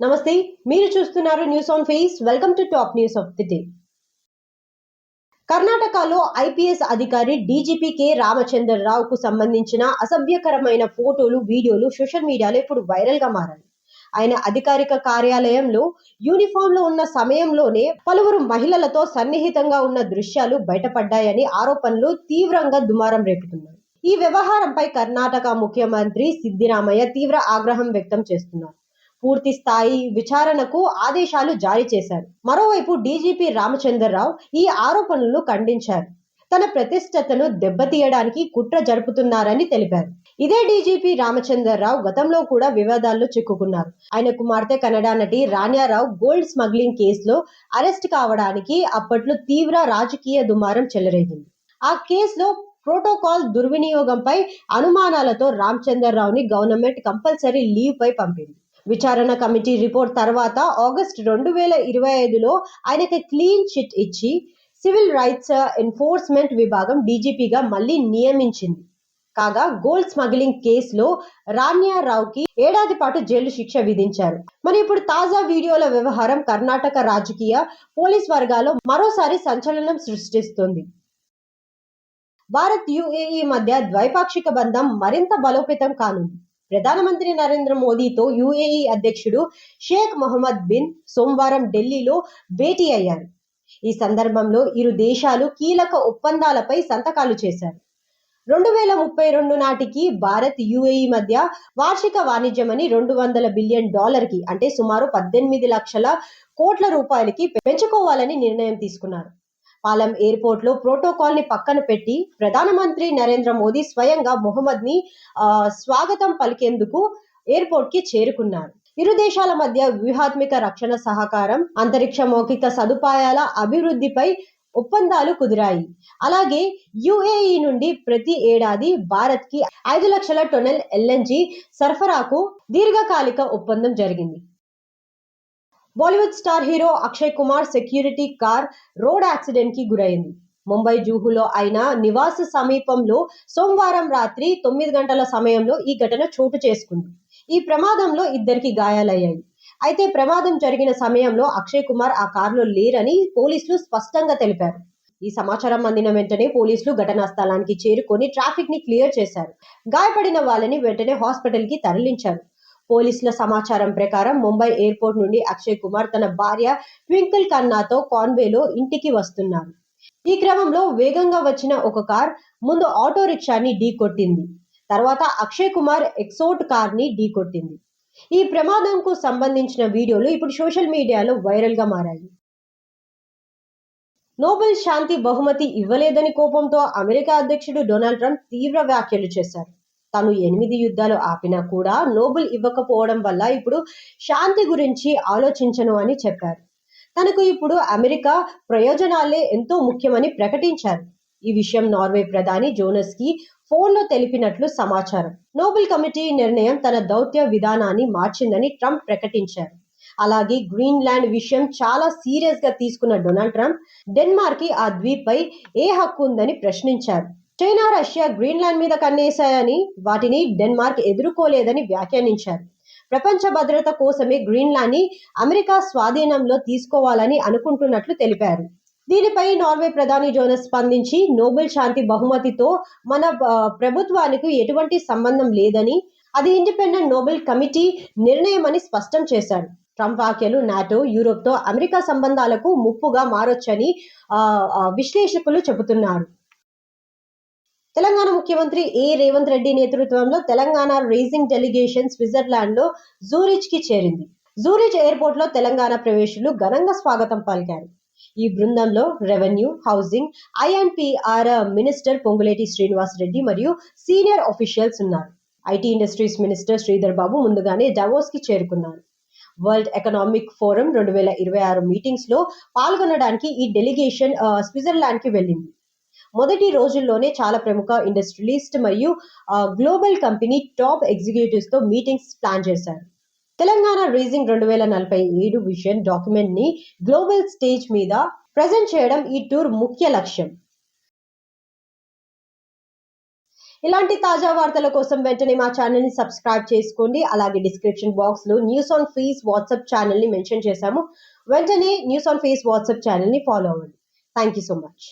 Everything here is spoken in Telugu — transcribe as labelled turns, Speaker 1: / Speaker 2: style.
Speaker 1: నమస్తే మీరు చూస్తున్నారు news on face welcome to top news of the day కర్ణాటకలో ఐపీఎస్ అధికారి డీజీపీ కె రామచంద్రరావుకు సంబంధించిన అసభ్యకరమైన ఫోటోలు వీడియోలు సోషల్ మీడియాలో ఇప్పుడు వైరల్గా మారాయి. ఆయన అధికారిక కార్యాలయంలో యూనిఫామ్లో ఉన్న సమయంలోనే పలువురు మహిళలతో సన్నిహితంగా ఉన్న దృశ్యాలు బయటపడ్డాయని ఆరోపణలు తీవ్రంగా దుమారం రేపుతున్నాయి. ఈ వ్యవహారంపై కర్ణాటక ముఖ్యమంత్రి సిద్దిరామయ్య తీవ్ర ఆగ్రహం వ్యక్తం చేస్తున్నారు. పూర్తి స్థాయి విచారణకు ఆదేశాలు జారీ చేశారు. మరోవైపు డీజీపీ రామచంద్రరావు ఈ ఆరోపణలను ఖండించారు. తన ప్రతిష్టతను దెబ్బతీయడానికి కుట్ర జరుపుతున్నారని తెలిపారు. ఇదే డీజీపీ రామచంద్రరావు గతంలో కూడా వివాదాల్లో చిక్కుకున్నారు. ఆయన కుమార్తె కన్నడ నటి రాణ్యారావు గోల్డ్ స్మగ్లింగ్ కేసులో అరెస్ట్ కావడానికి అప్పట్లో తీవ్ర రాజకీయ దుమారం చెలరేగింది. ఆ కేసులో ప్రోటోకాల్ దుర్వినియోగంపై అనుమానాలతో రామచంద్రరావుని గవర్నమెంట్ కంపల్సరీ లీవ్ పై పంపింది. విచారణ కమిటీ రిపోర్ట్ తర్వాత ఆగస్టు రెండు వేల ఇరవై ఐదులో ఆయనకి క్లీన్ చిట్ ఇచ్చి సివిల్ రైట్స్ ఎన్ఫోర్స్మెంట్ విభాగం డీజీపీగా మళ్ళీ నియమించింది. కాగా గోల్డ్ స్మగ్లింగ్ కేసులో రాణ్యారావుకి ఏడాది పాటు జైలు శిక్ష విధించారు. మరి ఇప్పుడు తాజా వీడియోల వ్యవహారం కర్ణాటక రాజకీయ పోలీస్ వర్గాల్లో మరోసారి సంచలనం సృష్టిస్తుంది. భారత్ యుఏఈ మధ్య ద్వైపాక్షిక బంధం మరింత బలోపేతం కానుంది. ప్రధానమంత్రి నరేంద్ర మోదీతో యుఏఈ అధ్యక్షుడు షేక్ మొహమ్మద్ బిన్ సోమవారం ఢిల్లీలో భేటీ అయ్యారు. ఈ సందర్భంలో ఇరు దేశాలు కీలక ఒప్పందాలపై సంతకాలు చేశారు. రెండు వేల ముప్పై రెండు నాటికి భారత్ యుఏఈ మధ్య వార్షిక వాణిజ్యమని రెండు వందల బిలియన్ డాలర్కి అంటే సుమారు పద్దెనిమిది లక్షల కోట్ల రూపాయలకి పెంచుకోవాలని నిర్ణయం తీసుకున్నారు. పాలెం ఎయిర్పోర్ట్లో ప్రోటోకాల్ని పక్కన పెట్టి ప్రధానమంత్రి నరేంద్ర మోదీ స్వయంగా మొహమ్మద్ని స్వాగతం పలికేందుకు ఎయిర్పోర్ట్కి చేరుకున్నారు. ఇరు దేశాల మధ్య వ్యూహాత్మక రక్షణ సహకారం అంతరిక్ష మౌఖిక సదుపాయాల అభివృద్ధిపై ఒప్పందాలు కుదిరాయి. అలాగే యుఏఈ నుండి ప్రతి ఏడాది భారత్కి ఐదు లక్షల టొనెల్ ఎల్ఎన్జి సరఫరాకు దీర్ఘకాలిక ఒప్పందం జరిగింది. Bollywood star hero Akshay Kumar security car road యాక్సిడెంట్కి గురైంది. ముంబై జూహులో అయిన నివాస సమీపంలో సోమవారం రాత్రి తొమ్మిది గంటల సమయంలో ఈ ఘటన చోటు చేసుకుంది. ఈ ప్రమాదంలో ఇద్దరికి గాయాలయ్యాయి. అయితే ప్రమాదం జరిగిన సమయంలో అక్షయ్ కుమార్ ఆ కారులో లేరని పోలీసులు స్పష్టంగా తెలిపారు. ఈ సమాచారం అందిన వెంటనే పోలీసులు ఘటనా స్థలానికి చేరుకొని ట్రాఫిక్ని క్లియర్ చేశారు. గాయపడిన వాళ్ళని వెంటనే హాస్పిటల్కి తరలించారు. పోలీసుల సమాచారం ప్రకారం ముంబై ఎయిర్పోర్ట్ నుండి అక్షయ్ కుమార్ తన భార్య ట్వింకిల్ ఖన్నాతో కాన్వేలో ఇంటికి వస్తున్నారు. ఈ క్రమంలో వేగంగా వచ్చిన ఒక కార్ ముందు ఆటో రిక్షాని ఢీకొట్టింది తర్వాత అక్షయ్ కుమార్ ఎక్సోట్ కార్ని ఢీకొట్టింది ఈ ప్రమాదంకు సంబంధించిన వీడియోలు ఇప్పుడు సోషల్ మీడియాలో వైరల్గా మారాయి. నోబెల్ శాంతి బహుమతి ఇవ్వలేదని కోపంతో అమెరికా అధ్యక్షుడు డొనాల్డ్ ట్రంప్ తీవ్ర వ్యాఖ్యలు చేశారు. తాను ఎనిమిది యుద్ధాలు ఆపినా కూడా నోబెల్ ఇవ్వకపోవడం వల్ల ఇప్పుడు శాంతి గురించి ఆలోచించను అని చెప్పారు. తనకు ఇప్పుడు అమెరికా ప్రయోజనాలే ఎంతో ముఖ్యమని ప్రకటించారు. ఈ విషయం నార్వే ప్రధాని జోనస్కి ఫోన్లో తెలిపినట్లు సమాచారం. నోబెల్ కమిటీ నిర్ణయం తన దౌత్య విధానాన్ని మార్చిందని ట్రంప్ ప్రకటించారు. అలాగే గ్రీన్లాండ్ విషయం చాలా సీరియస్గా తీసుకున్న డొనాల్డ్ ట్రంప్ డెన్మార్క్కి ఆ ద్వీప్ పై ఏ హక్కు ఉందని ప్రశ్నించారు. చైనా రష్యా గ్రీన్లాండ్ మీద కన్నేశాయని వాటిని డెన్మార్క్ ఎదుర్కోలేదని వ్యాఖ్యానించారు. ప్రపంచ భద్రత కోసమే గ్రీన్లాండ్ని అమెరికా స్వాధీనంలో తీసుకోవాలని అనుకుంటున్నట్లు తెలిపారు. దీనిపై నార్వే ప్రధాని జోనస్ స్పందించి నోబెల్ శాంతి బహుమతితో మన ప్రభుత్వానికి ఎటువంటి సంబంధం లేదని అది ఇండిపెండెంట్ నోబెల్ కమిటీ నిర్ణయం అని స్పష్టం చేశారు ట్రంప్ వ్యాఖ్యలు నాటో యూరోప్తో అమెరికా సంబంధాలకు ముప్పుగా మారొచ్చని విశ్లేషకులు చెబుతున్నారు. తెలంగాణ ముఖ్యమంత్రి ఏ రేవంత్ రెడ్డి నేతృత్వంలో తెలంగాణ రేసింగ్ డెలిగేషన్ స్విట్జర్లాండ్లో జూరిచ్కి చేరింది. జూరిచ్ ఎయిర్పోర్ట్లో తెలంగాణ ప్రవేశులు ఘనంగా స్వాగతం పలికారు. ఈ బృందంలో revenue housing INPR minister Ponguleti Srinivas Reddy మరియు సీనియర్ ఆఫీషియల్స్ ఉన్నారు. IT industries minister Sridhar Babu ముందుగానే డవోస్కి చేరుకున్నారు. వరల్డ్ ఎకనామిక్ ఫోరం రెండు వేల ఇరవై ఆరు మీటింగ్స్లో పాల్గొనడానికి ఈ డెలిగేషన్ స్విట్జర్లాండ్కి వెళ్ళింది. మొదటి రోజుల్లోనే చాలా ప్రముఖ ఇండస్ట్రియలిస్ట్ మరియు గ్లోబల్ కంపెనీ టాప్ ఎగ్జిక్యూటివ్స్తో మీటింగ్స్ ప్లాన్ చేశారు. తెలంగాణ రేజింగ్ రెండు వేల నలభై ఏడు విజన్ డాక్యుమెంట్ని గ్లోబల్ స్టేజ్ మీద ప్రజెంట్ చేయడం ఈ టూర్ ముఖ్య లక్ష్యం. ఇలాంటి తాజా వార్తల కోసం వెంటనే మా ఛానల్ని సబ్స్క్రైబ్ చేసుకోండి. అలాగే డిస్క్రిప్షన్ బాక్స్లో న్యూస్ ఆన్ ఫేస్ వాట్సాప్ ఛానల్ని మెన్షన్ చేశాము. వెంటనే న్యూస్ ఆన్ ఫేస్ వాట్సాప్ ఛానల్ని ఫాలో అవ్వండి. Thank you so much.